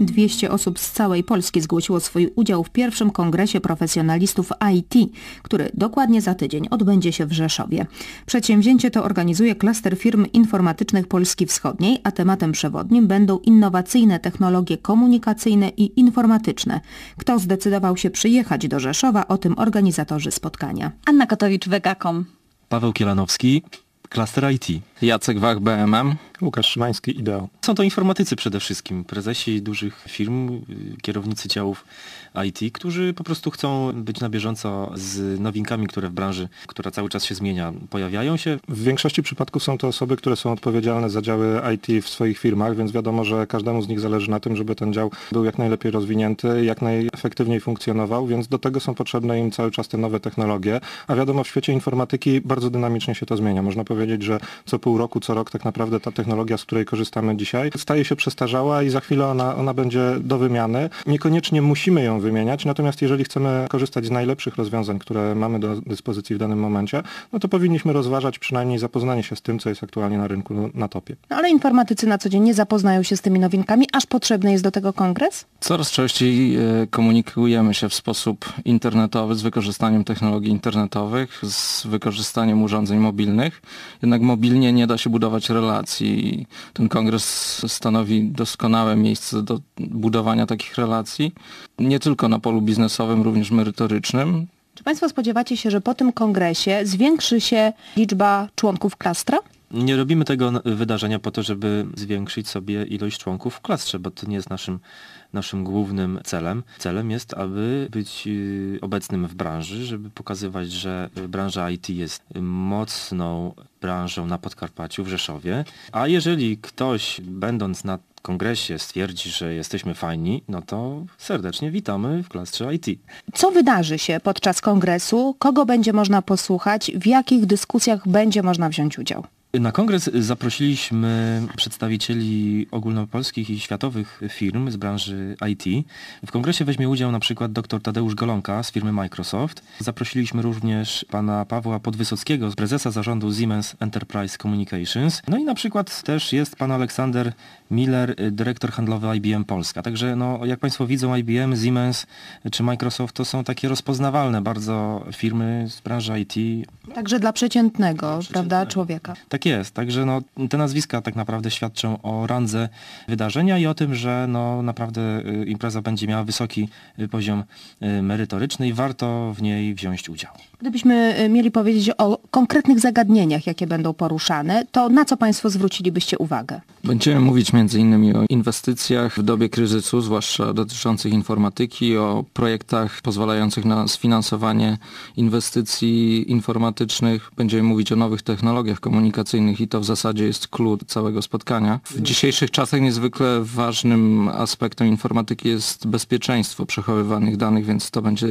200 osób z całej Polski zgłosiło swój udział w pierwszym kongresie profesjonalistów IT, który dokładnie za tydzień odbędzie się w Rzeszowie. Przedsięwzięcie to organizuje klaster firm informatycznych Polski Wschodniej, a tematem przewodnim będą innowacyjne technologie komunikacyjne i informatyczne. Kto zdecydował się przyjechać do Rzeszowa, o tym organizatorzy spotkania. Anna Kotowicz, Vega.com. Paweł Kielanowski, Klaster IT. Jacek Wach, BMM. Łukasz Szymański, Ideo. Są to informatycy przede wszystkim, prezesi dużych firm, kierownicy działów IT, którzy po prostu chcą być na bieżąco z nowinkami, które w branży, która cały czas się zmienia, pojawiają się. W większości przypadków są to osoby, które są odpowiedzialne za działy IT w swoich firmach, więc wiadomo, że każdemu z nich zależy na tym, żeby ten dział był jak najlepiej rozwinięty, jak najefektywniej funkcjonował, więc do tego są potrzebne im cały czas te nowe technologie, a wiadomo w świecie informatyki bardzo dynamicznie się to zmienia. Można powiedzieć, że co pół roku, co rok tak naprawdę ta technologia, z której korzystamy dzisiaj, staje się przestarzała i za chwilę ona, ona będzie do wymiany. Niekoniecznie musimy ją wymieniać, natomiast jeżeli chcemy korzystać z najlepszych rozwiązań, które mamy do dyspozycji w danym momencie, no to powinniśmy rozważać przynajmniej zapoznanie się z tym, co jest aktualnie na rynku na topie. No ale informatycy na co dzień nie zapoznają się z tymi nowinkami, aż potrzebny jest do tego kongres? Coraz częściej e, komunikujemy się w sposób internetowy z wykorzystaniem technologii internetowych, z wykorzystaniem urządzeń mobilnych. Jednak mobilnie nie da się budować relacji. Ten kongres stanowi doskonałe miejsce do budowania takich relacji. Nie tylko na polu biznesowym, również merytorycznym. Czy Państwo spodziewacie się, że po tym kongresie zwiększy się liczba członków klastra? Nie robimy tego wydarzenia po to, żeby zwiększyć sobie ilość członków w klastrze, bo to nie jest naszym, naszym głównym celem. Celem jest, aby być y, obecnym w branży, żeby pokazywać, że branża IT jest mocną branżą na Podkarpaciu, w Rzeszowie. A jeżeli ktoś, będąc na kongresie stwierdzi, że jesteśmy fajni, no to serdecznie witamy w klastrze IT. Co wydarzy się podczas kongresu? Kogo będzie można posłuchać? W jakich dyskusjach będzie można wziąć udział? Na kongres zaprosiliśmy przedstawicieli ogólnopolskich i światowych firm z branży IT. W kongresie weźmie udział na przykład dr Tadeusz Golonka z firmy Microsoft. Zaprosiliśmy również pana Pawła Podwysockiego, prezesa zarządu Siemens Enterprise Communications. No i na przykład też jest pan Aleksander Miller, dyrektor handlowy IBM Polska. Także no, jak Państwo widzą, IBM, Siemens czy Microsoft to są takie rozpoznawalne bardzo firmy z branży IT. Także dla przeciętnego, dla przeciętnego. prawda, człowieka. Tak jest. Także no, te nazwiska tak naprawdę świadczą o randze wydarzenia i o tym, że no, naprawdę y, impreza będzie miała wysoki y, poziom y, merytoryczny i warto w niej wziąć udział. Gdybyśmy mieli powiedzieć o konkretnych zagadnieniach, jakie będą poruszane, to na co Państwo zwrócilibyście uwagę? Będziemy mówić m.in. o inwestycjach w dobie kryzysu, zwłaszcza dotyczących informatyki, o projektach pozwalających na sfinansowanie inwestycji informatycznych. Będziemy mówić o nowych technologiach komunikacyjnych i to w zasadzie jest klucz całego spotkania. W dzisiejszych czasach niezwykle ważnym aspektem informatyki jest bezpieczeństwo przechowywanych danych, więc to będzie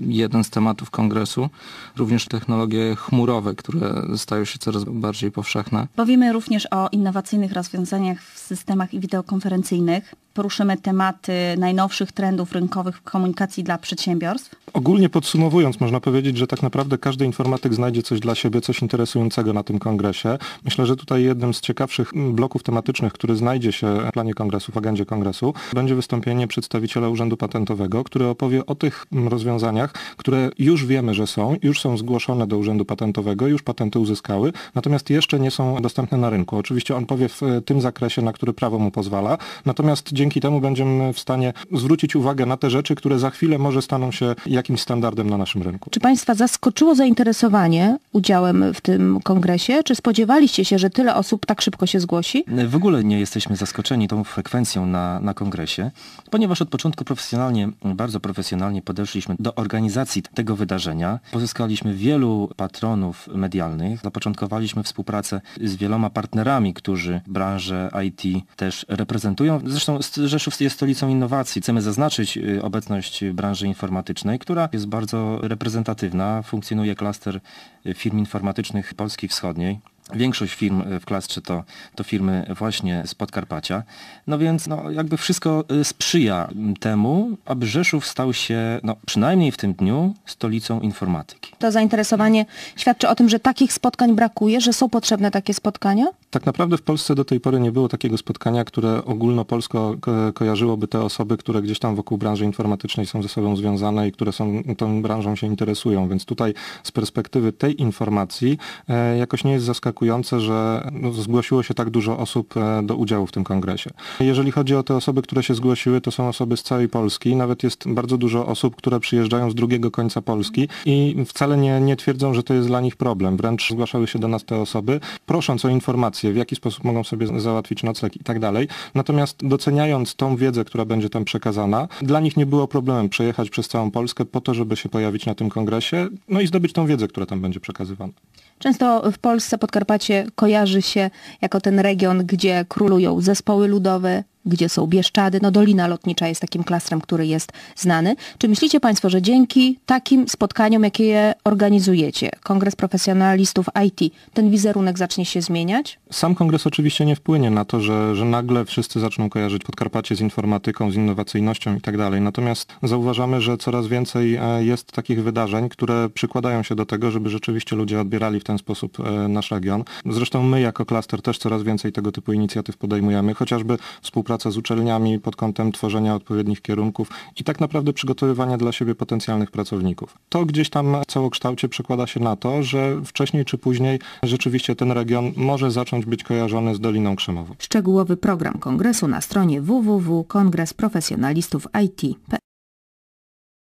jeden z tematów kongresu. Również technologie chmurowe, które stają się coraz bardziej powszechne. Powiemy również o innowacyjnych rozwiązaniach w systemach wideokonferencyjnych. Poruszymy tematy najnowszych trendów rynkowych w komunikacji dla przedsiębiorstw. Ogólnie podsumowując, można powiedzieć, że tak naprawdę każdy informatyk znajdzie coś dla siebie, coś interesującego na tym kongresie. Myślę, że tutaj jednym z ciekawszych bloków tematycznych, który znajdzie się w planie kongresu, w agendzie kongresu, będzie wystąpienie przedstawiciela Urzędu Patentowego, który opowie o tych rozwiązaniach, które już wiemy, że są, już są zgłoszone do Urzędu Patentowego, już patenty uzyskały, natomiast jeszcze nie są dostępne na rynku. Oczywiście on powie w tym zakresie, na który prawo mu pozwala, natomiast dzięki temu będziemy w stanie zwrócić uwagę na te rzeczy, które za chwilę może staną się jakimś standardem na naszym rynku. Czy Państwa zaskoczyło zainteresowanie udziałem w tym kongresie? Czy spodziewaliście się, że tyle osób tak szybko się zgłosi? W ogóle nie jesteśmy zaskoczeni tą frekwencją na, na kongresie, ponieważ od początku profesjonalnie, bardzo profesjonalnie podeszliśmy do organizacji tego wydarzenia. Pozyskaliśmy wielu patronów medialnych, zapoczątkowaliśmy współpracę z wieloma partnerami, którzy branżę IT też reprezentują. Zresztą Rzeszów jest stolicą innowacji. Chcemy zaznaczyć y, obecność branży informatycznej, która jest bardzo reprezentatywna. Funkcjonuje klaster y, firm informatycznych Polski Wschodniej. Większość firm w klastrze to, to firmy właśnie z Podkarpacia. No więc no, jakby wszystko sprzyja temu, aby Rzeszów stał się no, przynajmniej w tym dniu stolicą informatyki. To zainteresowanie świadczy o tym, że takich spotkań brakuje, że są potrzebne takie spotkania? Tak naprawdę w Polsce do tej pory nie było takiego spotkania, które ogólnopolsko ko kojarzyłoby te osoby, które gdzieś tam wokół branży informatycznej są ze sobą związane i które są tą branżą się interesują. Więc tutaj z perspektywy tej informacji e, jakoś nie jest zaskakujące, że no, zgłosiło się tak dużo osób e, do udziału w tym kongresie. Jeżeli chodzi o te osoby, które się zgłosiły, to są osoby z całej Polski. Nawet jest bardzo dużo osób, które przyjeżdżają z drugiego końca Polski i wcale nie, nie twierdzą, że to jest dla nich problem. Wręcz zgłaszały się do nas te osoby, prosząc o informacje, w jaki sposób mogą sobie załatwić nocleg i tak dalej. Natomiast doceniając tą wiedzę, która będzie tam przekazana, dla nich nie było problemem przejechać przez całą Polskę po to, żeby się pojawić na tym kongresie, no i zdobyć tą wiedzę, która tam będzie przekazywana. Często w Polsce Podkarpacie kojarzy się jako ten region, gdzie królują zespoły ludowe, gdzie są Bieszczady. No Dolina Lotnicza jest takim klastrem, który jest znany. Czy myślicie Państwo, że dzięki takim spotkaniom, jakie je organizujecie, Kongres Profesjonalistów IT, ten wizerunek zacznie się zmieniać? Sam kongres oczywiście nie wpłynie na to, że, że nagle wszyscy zaczną kojarzyć Podkarpacie z informatyką, z innowacyjnością i tak dalej. Natomiast zauważamy, że coraz więcej e, jest takich wydarzeń, które przykładają się do tego, żeby rzeczywiście ludzie odbierali w ten sposób e, nasz region. Zresztą my jako klaster też coraz więcej tego typu inicjatyw podejmujemy, chociażby współpraca współpraca z uczelniami pod kątem tworzenia odpowiednich kierunków i tak naprawdę przygotowywania dla siebie potencjalnych pracowników. To gdzieś tam w całokształcie przekłada się na to, że wcześniej czy później rzeczywiście ten region może zacząć być kojarzony z Doliną Krzemową. Szczegółowy program kongresu na stronie www.kongresprofesjonalistów.it.